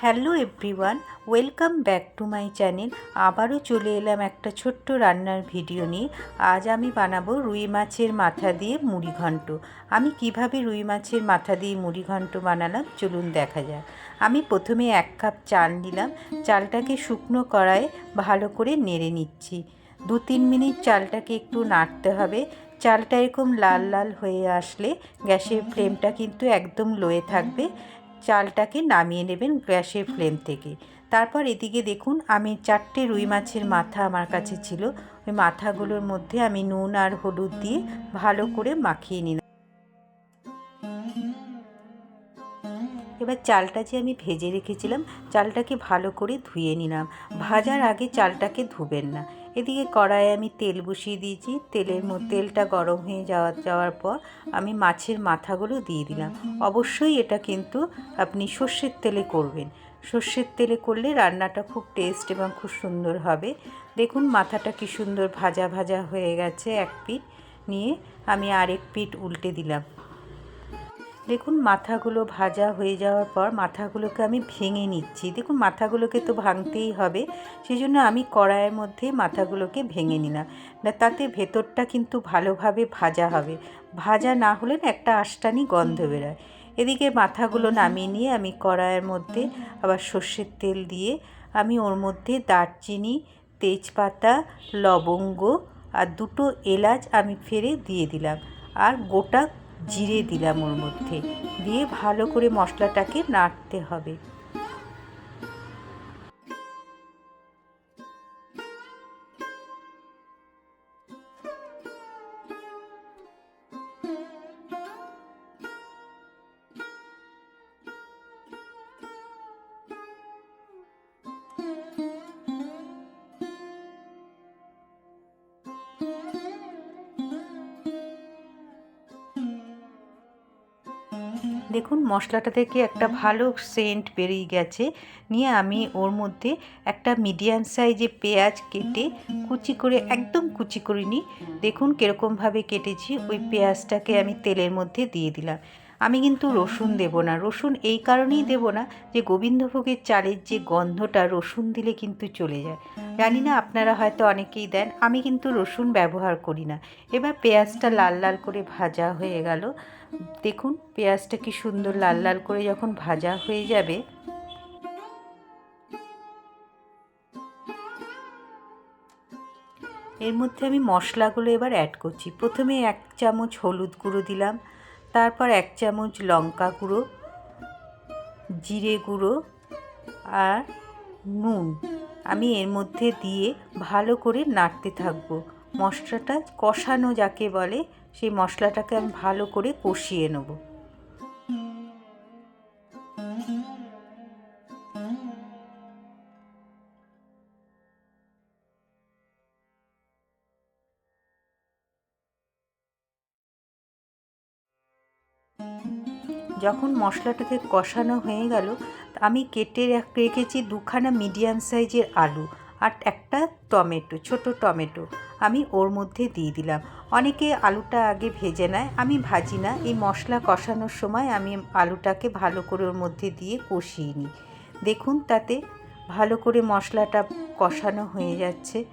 Hello everyone welcome back to my channel আবারও চলে এলাম একটা ছোট্ট রান্নার ভিডিও নিয়ে। আজ আমি বানাবো রুই মাছের মাথা দিয়ে মুড়ি ঘন্ট। আমি কীভাবে রুই মাছের মাথা দিয়ে মুড়ি ঘন্ট বানালাম চলুন দেখা যাক। আমি প্রথমে এক কাপ চাল নিলাম। চালটাকে শুকনো কড়ায় ভালো করে নেড়ে নিচ্ছি। দু তিন মিনিট চালটাকে একটু নাড়তে হবে। চালটা এরকম লাল লাল হয়ে আসলে গ্যাসের ফ্লেমটা কিন্তু একদম লোয়ে থাকবে। চালটাকে নামিয়ে নেবেন গ্যাসের ফ্লেম থেকে। তারপর এদিকে দেখুন, আমি চারটে রুই মাছের মাথা আমার কাছে ছিল। ওই মাথাগুলোর মধ্যে আমি নুন আর হলুদ দিয়ে ভালো করে মাখিয়ে নিলাম। এবার চালটা যে আমি ভেজে রেখেছিলাম, চালটাকে ভালো করে ধুয়ে নিলাম। ভাজার আগে চালটাকে ধুবেন না। এদিকে কড়াইয়ে আমি তেল বসিয়ে দিয়েছি। তেলের তেলটা গরম হয়ে যাওয়া যাওয়ার পর আমি মাছের মাথাগুলো দিয়ে দিলাম। অবশ্যই এটা কিন্তু আপনি সর্ষের তেলে করবেন। সর্ষের তেলে করলে রান্নাটা খুব টেস্ট এবং খুব সুন্দর হবে। দেখুন মাথাটা কি সুন্দর ভাজা ভাজা হয়ে গেছে এক পিঠ। নিয়ে আমি আরেক পিঠ উল্টে দিলাম। দেখুন, মাথাগুলো ভাজা হয়ে যাওয়ার পর মাথাগুলোকে আমি ভেঙে নিচ্ছি। দেখুন, মাথাগুলোকে তো ভাঙতেই হবে সেই জন্য আমি কড়াইয়ের মধ্যে মাথাগুলোকে ভেঙে নিলাম। না, তাতে ভেতরটা কিন্তু ভালোভাবে ভাজা হবে। ভাজা না হলে না একটা আষ্টানি গন্ধ বেরোয়। এদিকে মাথাগুলো নামিয়ে নিয়ে আমি কড়াইয়ের মধ্যে আবার সর্ষের তেল দিয়ে আমি ওর মধ্যে দারচিনি, তেজপাতা, লবঙ্গ আর দুটো এলাচ আমি ফেরে দিয়ে দিলাম। আর গোটা জিরে দিলাম ওর মধ্যে। দিয়ে ভালো করে মশলাটাকে নাড়তে হবে। দেখুন মশলাটা থেকে একটা ভালো সেন্ট বেরিয়ে গেছে। নিয়ে আমি ওর মধ্যে একটা মিডিয়াম সাইজে পেঁয়াজ কেটে কুচি করে একদম কুচি করিনি দেখুন কীরকমভাবে কেটেছি। ওই পেঁয়াজটাকে আমি তেলের মধ্যে দিয়ে দিলাম। আমি কিন্তু রসুন দেব না। রসুন এই কারণেই দেব না যে গোবিন্দভোগের চালের যে গন্ধটা রসুন দিলে কিন্তু চলে যায়। জানি না আপনারা হয়তো অনেকেই দেন, আমি কিন্তু রসুন ব্যবহার করি না। এবার পেঁয়াজটা লাল লাল করে ভাজা হয়ে গেল। দেখুন পেঁয়াজটা কি সুন্দর লাল লাল করে যখন ভাজা হয়ে যাবে। এর মধ্যে আমি মশলাগুলো এবার অ্যাড করছি। প্রথমে এক চামচ হলুদ গুঁড়ো দিলাম। তারপর এক চামচ লঙ্কা গুঁড়ো, জিরে গুঁড়ো আর নুন। আমি এর মধ্যে দিয়ে ভালো করে নাড়তে থাকব। মশলাটা কষানো যাকে বলে, সেই মশলাটাকে আমি ভালো করে কষিয়ে নেব। যখন মশলাটাকে কষানো হয়ে গেল, আমি কেটে রেখেছি দুখানা মিডিয়াম সাইজের আলু আর একটা টমেটো, ছোট টমেটো। আমি ওর মধ্যে দিয়ে দিলাম। অনেকে আলুটা আগে ভেজে নেয়, আমি ভাজি না। এই মশলা কষানোর সময় আমি আলুটাকে ভালো করে ওর মধ্যে দিয়ে কষিয়ে নিই। দেখুন, তাতে ভালো করে মশলাটা কষানো হয়ে যাচ্ছে।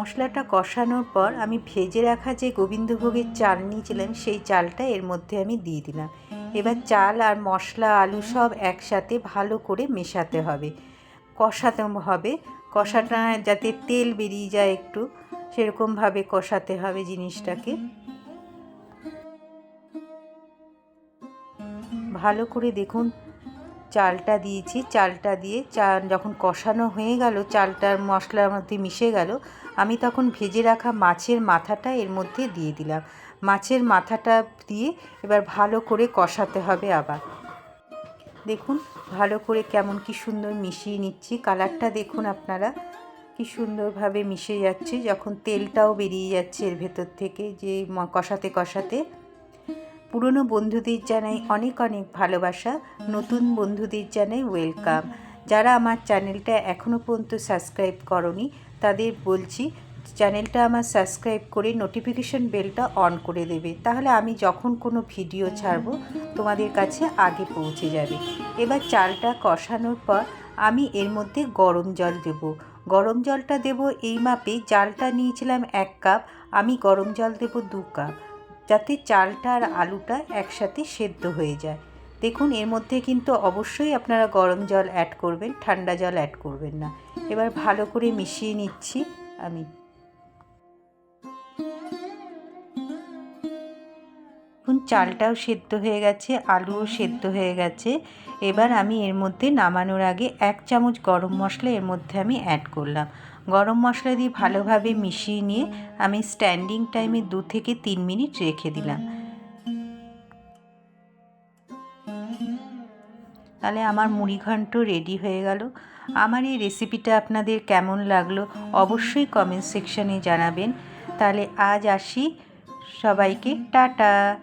মশলাটা কষানোর পর আমি ভেজে রাখা যে গোবিন্দভোগের চাল নিয়েছিলাম সেই চালটা এর মধ্যে আমি দিয়ে দিলাম। এবার চাল আর মশলা, আলু সব একসাথে ভালো করে মেশাতে হবে। কষাতে হবে। কষাটা যাতে তেল বেরিয়ে যায় একটু, সেরকমভাবে কষাতে হবে জিনিসটাকে। ভালো করে দেখুন, চালটা দিয়েছি। চালটা দিয়ে চা যখন কষানো হয়ে গেল, চালটার মশলার মধ্যে মিশে গেল আমি তখন ভেজে রাখা মাছের মাথাটা এর মধ্যে দিয়ে দিলাম। মাছের মাথাটা দিয়ে এবার ভালো করে কষাতে হবে আবার। দেখুন, ভালো করে কেমন কি সুন্দর মিশিয়ে নিচ্ছি। কালারটা দেখুন আপনারা, কি সুন্দরভাবে মিশে যাচ্ছে। যখন তেলটাও বেরিয়ে যাচ্ছে এর ভেতর থেকে যে কষাতে কষাতে। পুরনো বন্ধুদের জানাই অনেক অনেক ভালোবাসা। নতুন বন্ধুদের জানাই ওয়েলকাম। যারা আমার চ্যানেলটা এখনও পর্যন্ত সাবস্ক্রাইব করনি তাদের বলছি, চ্যানেলটা আমার সাবস্ক্রাইব করে নোটিফিকেশন বেলটা অন করে দেবে। তাহলে আমি যখন কোনো ভিডিও ছাড়বো, তোমাদের কাছে আগে পৌঁছে যাবে। এবার চালটা কষানোর পর আমি এর মধ্যে গরম জল দেব। গরম জলটা দেব এই মাপে জালটা নিয়েছিলাম এক কাপ, আমি গরম জল দেব দু কাপ। যাতে চালটা আর আলুটা একসাথে সেদ্ধ হয়ে যায়। দেখুন, এর মধ্যে কিন্তু অবশ্যই আপনারা গরম জল অ্যাড করবেন, ঠান্ডা জল অ্যাড করবেন না। এবার ভালো করে মিশিয়ে নিচ্ছি আমি। চালটাও সেদ্ধ হয়ে গেছে, আলুও সেদ্ধ হয়ে গেছে। এবার আমি এর মধ্যে নামানোর আগে এক চামচ গরম মশলা এর মধ্যে আমি অ্যাড করলাম। গরম মশলা দিয়ে ভালোভাবে মিশিয়ে নিয়ে আমি স্ট্যান্ডিং টাইমে দু থেকে তিন মিনিট রেখে দিলাম। তাহলে আমার মুড়ি ঘন্ট রেডি হয়ে গেল। আমার এই রেসিপিটা আপনাদের কেমন লাগল অবশ্যই কমেন্ট সেকশানে জানাবেন। তাহলে আজ আসি। সবাইকে টাটা।